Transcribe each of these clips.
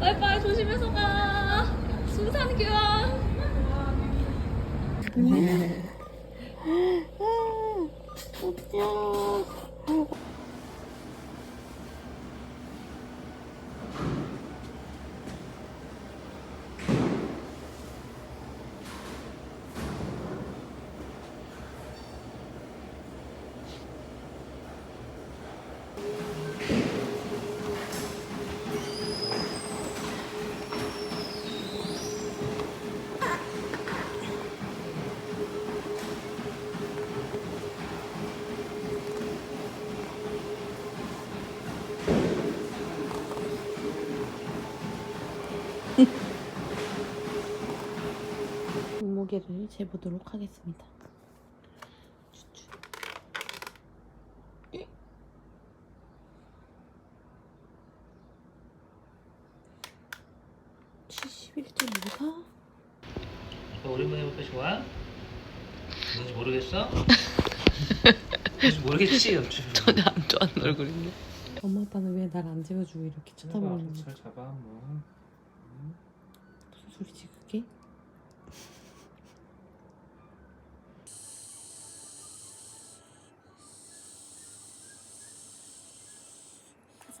바이바이 조심해서 가. 순산 교환. 몸 무게를 재보도록 하겠습니다. 추추. 71.54? 너 오랜만에 보니까 좋아? 뭔지 모르겠어? 뭔지 모르겠지? 전혀 안 좋아하는 얼굴인데. 엄마 아빠는 왜 날 안 재워주고 이렇게 쳐다보는 거지? 잘 잡아 뭐 무슨 소리지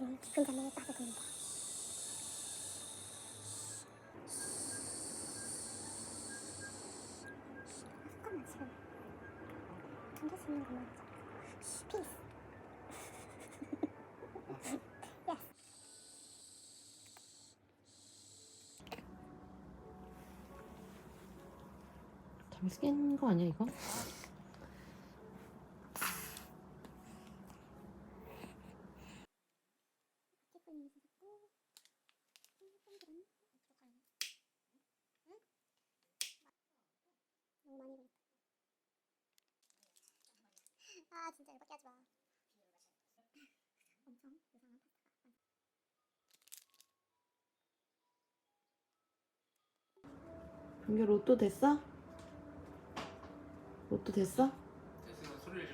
가슴을 깊은 잠에 빠져듭니다. 잠깐만 지금 잠길 수 있는 것만 피스. 잠시 깬거 아니야 이거? 기쁜 인사 듣고 팬분들은 어떡하냐? 응? 너무 많이 그랬다. 아 진짜 열받게 하지 마. 엄청 이상한 파스타가. 은결 로또 됐어? 로또 됐어? 됐으면 소리를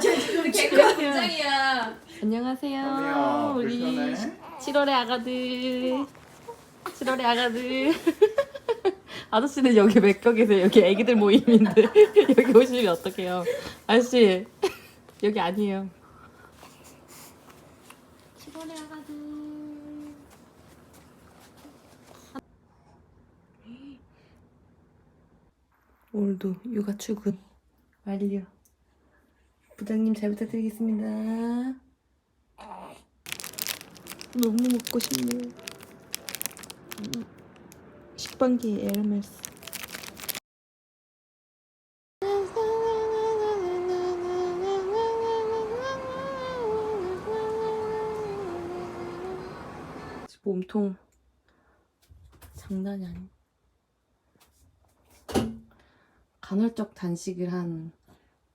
질러 개그 부장이야. 안녕하세요. 안녕, 우리 불편해? 7월의 아가들. 7월의 아가들. 아저씨는 여기 몇 격이세요? 여기 애기들 모임인데 여기 오시면 어떡해요? 아저씨 여기 아니에요. 7월의 아가들. 오늘도 육아 출근 완료. 부장님 잘 부탁드리겠습니다. 너무 먹고 싶네요. 음, 식빵기 에르메스. 몸통 장난이 아니. 간헐적 단식을 한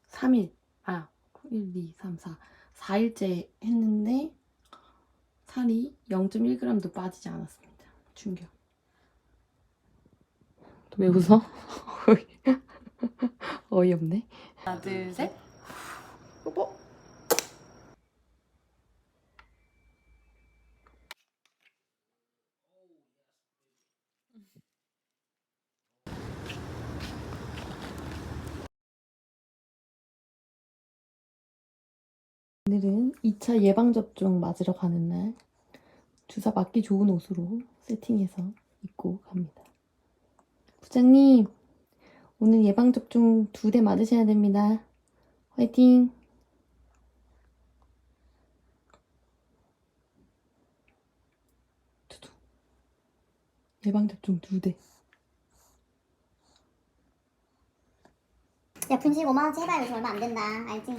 3일, 아, 1, 2, 3, 4, 4일째 했는데 살이 0.1g도 빠지지 않았습니다. 충격. 왜 웃어? 어이없네. 하나, 둘, 셋. 뽀뽀. 오늘은 2차 예방접종 맞으러 가는 날 주사 맞기 좋은 옷으로 세팅해서 입고 갑니다. 부장님, 오늘 예방접종 두 대 맞으셔야 됩니다. 화이팅! 두두. 예방접종 두 대. 야 분식 5만 원치 해봐야 요즘 얼마 안 된다. 알지?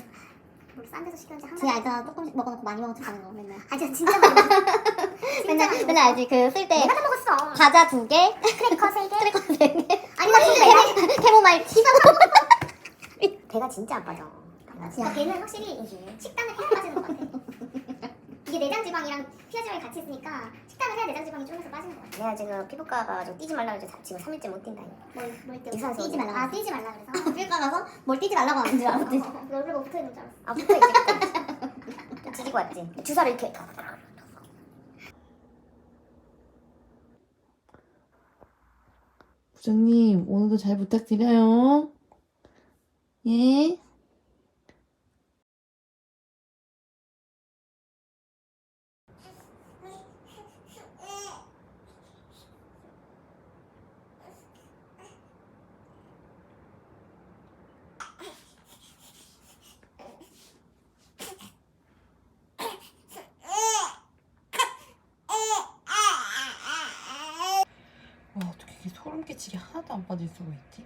싼 데서 시켰는지 한 달. 알잖아. 조금씩 먹어놓고 많이 먹은 척하는 거 맨날. 아 진짜 진짜 많이 먹었어. 맨날 맨날 알지? 그 쓸 때. 내가 다 먹었어. 과자 두 개, 크래커 세 개, 크래커 세 개. 아니 나 진짜 내가 캐모마일 티. 배가 진짜 안 빠져. 야, 걔는 확실히 식단을 해야 빠지는 것 같아. 이게 내장 지방이랑 피하 지방이 같이 있으니까 식단을 해야 내장 지방이 줄면서 빠지는 거 같아. 내가 지금 피부과가 지금 뛰지 말라 그래서 지금 3일째 못 뛴다. 뭘, 뭘 뛰? 유산소 뛰지 말라. 아 뛰지 말라 그래서. 피부과 가서 뭘 뛰지 말라고 하는 줄 알았지. 얼굴에 뭐 붙어 있는 줄 알았어. 아 붙어 있지. 좀 지지고 왔지. 주사를 이렇게. 부장님, 오늘도 잘 부탁드려요. 예? 와, 어떻게 이게 소름 끼치게 하나도 안 빠질 수가 있지?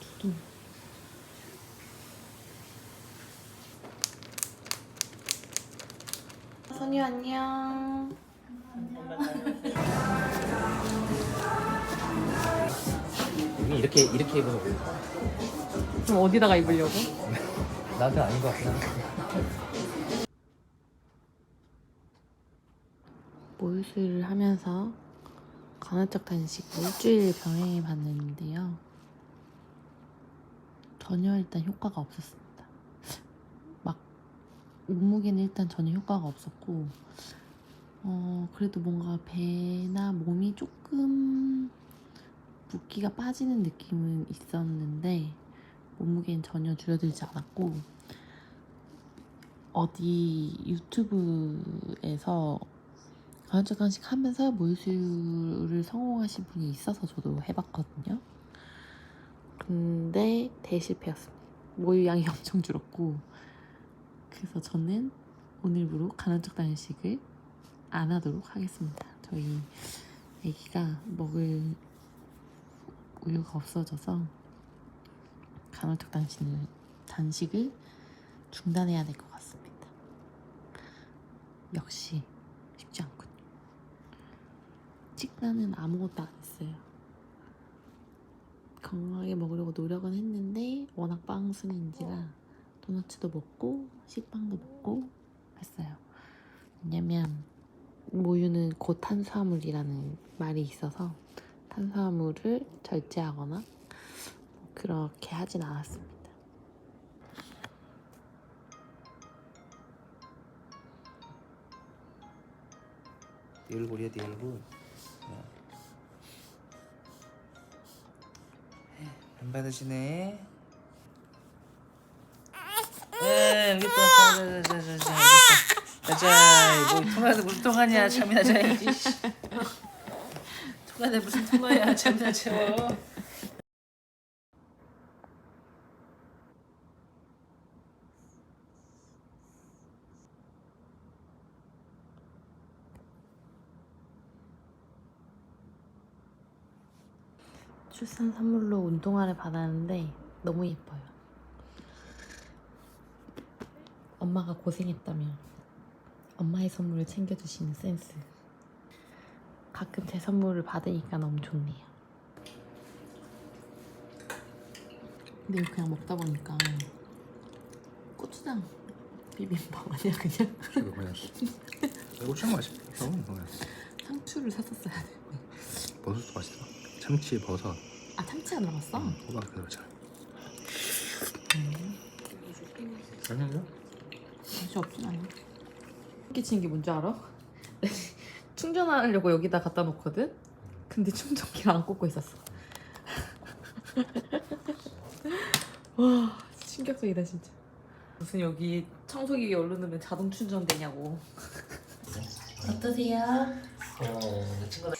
두둥. 선유 안녕. 이렇게 이렇게 입어서 그럼 어디다가 입으려고? 나한테 아닌 것 한데. 모유수유를 하면서 간헐적 단식 일주일 병행해 봤는데요. 전혀 일단 효과가 없었습니다. 막 몸무게는 일단 전혀 효과가 없었고, 어 그래도 뭔가 배나 몸이 조금 붓기가 빠지는 느낌은 있었는데 몸무게는 전혀 줄어들지 않았고 어디 유튜브에서 간헐적 단식 하면서 모유수유를 성공하신 분이 있어서 저도 해봤거든요. 근데 대실패였습니다. 모유양이 엄청 줄었고 그래서 저는 오늘부로 간헐적 단식을 안 하도록 하겠습니다. 저희 아기가 먹을 우유가 없어져서 간헐적 단식을, 단식을 중단해야 될 것 같습니다. 역시 쉽지 않군요. 식단은 아무것도 안 했어요. 건강하게 먹으려고 노력은 했는데 워낙 빵순인지라 도너츠도 먹고 식빵도 먹고 했어요. 왜냐면 모유는 고탄수화물이라는 말이 있어서 탄수화물을 절제하거나 뭐 그렇게 하진 않았습니다. 네 얼굴이야 네 얼굴. 안 받으시네. 에 있다. 자자자자자. 자자. 뭐 통화도 무슨 통화냐? 잠이나 자야지. 통화는 무슨 통화야? 잠이나 채워. 출산 선물로 운동화를 받았는데 너무 예뻐요. 엄마가 고생했다면 엄마의 선물을 챙겨주시는 센스. 가끔 제 선물을 받으니까 너무 좋네요. 근데 이거 그냥 먹다 보니까 고추장 비빔밥 아니야 그냥 이거 그냥 고추장 맛있어. 그냥 상추를 샀었어야 돼. 버섯도 맛있어. 참치 버섯. 아 참치 안 들어갔어? 호박 그대로 잘. 아니요. 맛이 없진 않아. 끼치는 게 뭔지 알아? 충전하려고 여기다 갖다 놓거든? 근데 충전기를 안 꽂고 있었어. 와, 충격적이다, 진짜. 무슨 여기 청소기 위에 올려놓으면 자동 충전되냐고. 어떠세요? 어, 내 친구들